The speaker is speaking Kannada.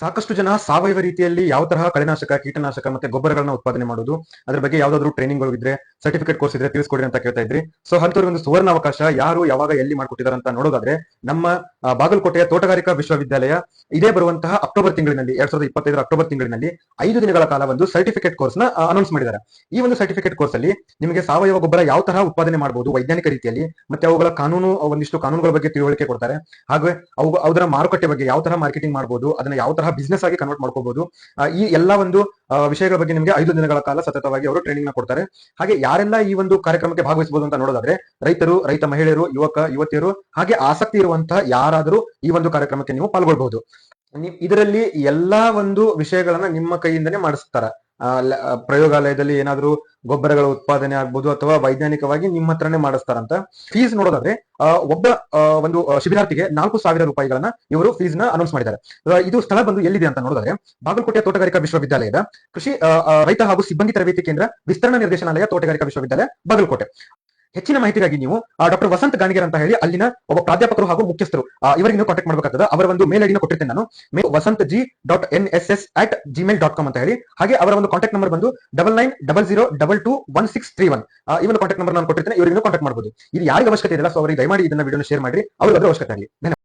ಸಾಕಷ್ಟು ಜನ ಸಾವಯವ ರೀತಿಯಲ್ಲಿ ಯಾವ ತರಹ ಕಳೆನಾಶಕ ಕೀಟನಾಶಕ ಮತ್ತೆ ಗೊಬ್ಬರಗಳನ್ನ ಉತ್ಪಾದನೆ ಮಾಡೋದು, ಅದ್ರ ಬಗ್ಗೆ ಯಾವ್ದಾದ್ರು ಟ್ರೈನಿಂಗ್ ಇದ್ರೆ ಸರ್ಟಿಫಿಕೇಟ್ ಕೋರ್ಸ್ ಇದ್ರೆ ತಿಳಿಸ್ಕೊಡಿ ಅಂತ ಕೇಳ್ತಾ ಇದ್ರಿ. ಸೊ ಅಂತವ್ರಿಗೆ ಒಂದು ಸುವರ್ಣ ಅವಕಾಶ ಯಾರು ಯಾವಾಗ ಎಲ್ಲಿ ಮಾಡ್ಕೊಟ್ಟಿದ್ದಾರೆ ಅಂತ ನೋಡೋದಾದ್ರೆ, ನಮ್ಮ ಬಾಗಲಕೋಟೆಯ ತೋಟಗಾರಿಕಾ ವಿಶ್ವವಿದ್ಯಾಲಯ ಇದೇ ಬರುವಂತಹ ಅಕ್ಟೋಬರ್ ತಿಂಗಳಿನಲ್ಲಿ, ಎರಡ್ ಸಾವಿರದ ಇಪ್ಪತ್ತೈದರ ಅಕ್ಟೋಬರ್ ತಿಂಗಳಿನಲ್ಲಿ ಐದು ದಿನಗಳ ಕಾಲ ಒಂದು ಸರ್ಟಿಫಿಕೇಟ್ ಕೋರ್ಸ್ನ ಅನೌನ್ಸ್ ಮಾಡಿದ್ದಾರೆ. ಈ ಒಂದು ಸರ್ಟಿಫಿಕೇಟ್ ಕೋರ್ಸ್ ಅಲ್ಲಿ ನಿಮಗೆ ಸಾವಯವ ಗೊಬ್ಬರ ಯಾವ ತರಹ ಉತ್ಪಾದನೆ ಮಾಡಬಹುದು ವೈಜ್ಞಾನಿಕ ರೀತಿಯಲ್ಲಿ, ಮತ್ತೆ ಅವುಗಳ ಕಾನೂನು, ಒಂದಿಷ್ಟು ಕಾನೂನುಗಳ ಬಗ್ಗೆ ತಿಳುವಳಿಕೆ ಕೊಡ್ತಾರೆ. ಹಾಗೆ ಅವು ಅದರ ಮಾರುಕಟ್ಟೆ ಬಗ್ಗೆ ಯಾವ ತರ ಮಾರ್ಕೆಟಿಂಗ್ ಮಾಡಬಹುದು ಅದನ್ನ ಯಾವ ತರ ಬಿಸ್ನೆಸ್ ಆಗಿ ಕನ್ವರ್ಟ್ ಮಾಡ್ಕೋಬಹುದು ಈ ಎಲ್ಲಾ ಒಂದು ವಿಷಯಗಳ ಬಗ್ಗೆ ನಿಮಗೆ ಐದು ದಿನಗಳ ಕಾಲ ಸತತವಾಗಿ ಅವರು ಟ್ರೈನಿಂಗ್ನ ಕೊಡ್ತಾರೆ. ಹಾಗೆ ಯಾರೆಲ್ಲ ಈ ಒಂದು ಕಾರ್ಯಕ್ರಮಕ್ಕೆ ಭಾಗವಹಿಸಬಹುದು ಅಂತ ನೋಡೋದಾದ್ರೆ, ರೈತರು, ರೈತ ಮಹಿಳೆಯರು, ಯುವಕ, ಯುವತಿಯರು, ಹಾಗೆ ಆಸಕ್ತಿ ಇರುವಂತಹ ಯಾರಾದರೂ ಈ ಒಂದು ಕಾರ್ಯಕ್ರಮಕ್ಕೆ ನೀವು ಪಾಲ್ಗೊಳ್ಬಹುದು. ಇದರಲ್ಲಿ ಎಲ್ಲಾ ಒಂದು ವಿಷಯಗಳನ್ನ ನಿಮ್ಮ ಕೈಯಿಂದನೇ ಮಾಡಿಸ್ತಾರ. ಪ್ರಯೋಗಾಲಯದಲ್ಲಿ ಏನಾದ್ರೂ ಗೊಬ್ಬರಗಳ ಉತ್ಪಾದನೆ ಆಗ್ಬೋದು ಅಥವಾ ವೈಜ್ಞಾನಿಕವಾಗಿ ನಿಮ್ಮ ಹತ್ರನೇ ಮಾಡಿಸ್ತಾರಂತ. ಫೀಸ್ ನೋಡೋದಾದ್ರೆ ಒಬ್ಬ ಒಂದು ಶಿಬಿರಾರ್ಥಿಗೆ ನಾಲ್ಕು ಸಾವಿರ ರೂಪಾಯಿಗಳನ್ನ ಇವರು ಫೀಸ್ನ ಅನೌನ್ಸ್ ಮಾಡಿದ್ದಾರೆ. ಇದು ಸ್ಥಳ ಬಂದು ಎಲ್ಲಿದೆ ಅಂತ ನೋಡಿದ್ರೆ ಬಾಗಲಕೋಟೆ ತೋಟಗಾರಿಕಾ ವಿಶ್ವವಿದ್ಯಾಲಯದ ಕೃಷಿ ರೈತ ಹಾಗೂ ಸಿಬ್ಬಂದಿ ತರಬೇತಿ ಕೇಂದ್ರ ವಿಸ್ತರಣಾ ನಿರ್ದೇಶನಾಲಯ ತೋಟಗಾರಿಕಾ ವಿಶ್ವವಿದ್ಯಾಲಯ, ಬಾಗಲಕೋಟೆ. ಹೆಚ್ಚಿನ ಮಾಹಿತಿಗಾಗಿ ನೀವು ಡಾಕ್ಟರ್ ವಸಂತ್ ಗಾಣಿಗರ್ ಅಂತ ಹೇಳಿ ಅಲ್ಲಿನ ಒಬ್ಬ ಪ್ರಾಧ್ಯಾಪಕರು ಹಾಗೂ ಮುಖ್ಯಸ್ಥರು ಇವರಿಗೆ ನೀವು ಕಾಂಟ್ಯಾಕ್ಟ್ ಮಾಡಬೇಕಾಗ್ತದೆ. ಅವರ ಒಂದು ಮೇಲ್ ಐಡಿನ ಕೊಟ್ಟಿರ್ತೇನೆ ನಾನು. Vasanth G dot N S S at Gmail dot com ಅಂತ ಹೇಳಿ. ಹಾಗೆ ಅವರ ಒಂದು ಕಾಂಟ್ಯಾಕ್ಟ್ ನಂಬರ್ ಬಂದು double nine double zero double two one six three one ಈ ಕಾಂಟ್ಯಾಕ್ಟ್ ನಂಬರ್ ನಾನು ಕೊಟ್ಟಿರ್ತೇನೆ. ಇವರಿಗೆ ಕಾಂಟ್ಯಾಕ್ಟ್ ಮಾಡಬಹುದು ಇದು ಯಾರಿಗೆ ಅವಶ್ಯಕತೆ ಇಲ್ಲ ಸೊ ಅವರಿಗೆ ದಯಮಾಡಿ ಇದನ್ನ ವಿಡಿಯೋನ ಶೇರ್ ಮಾಡಿ ಅವರಿಗೆ ಅವಶ್ಯಕತೆ ಆಗಲಿ.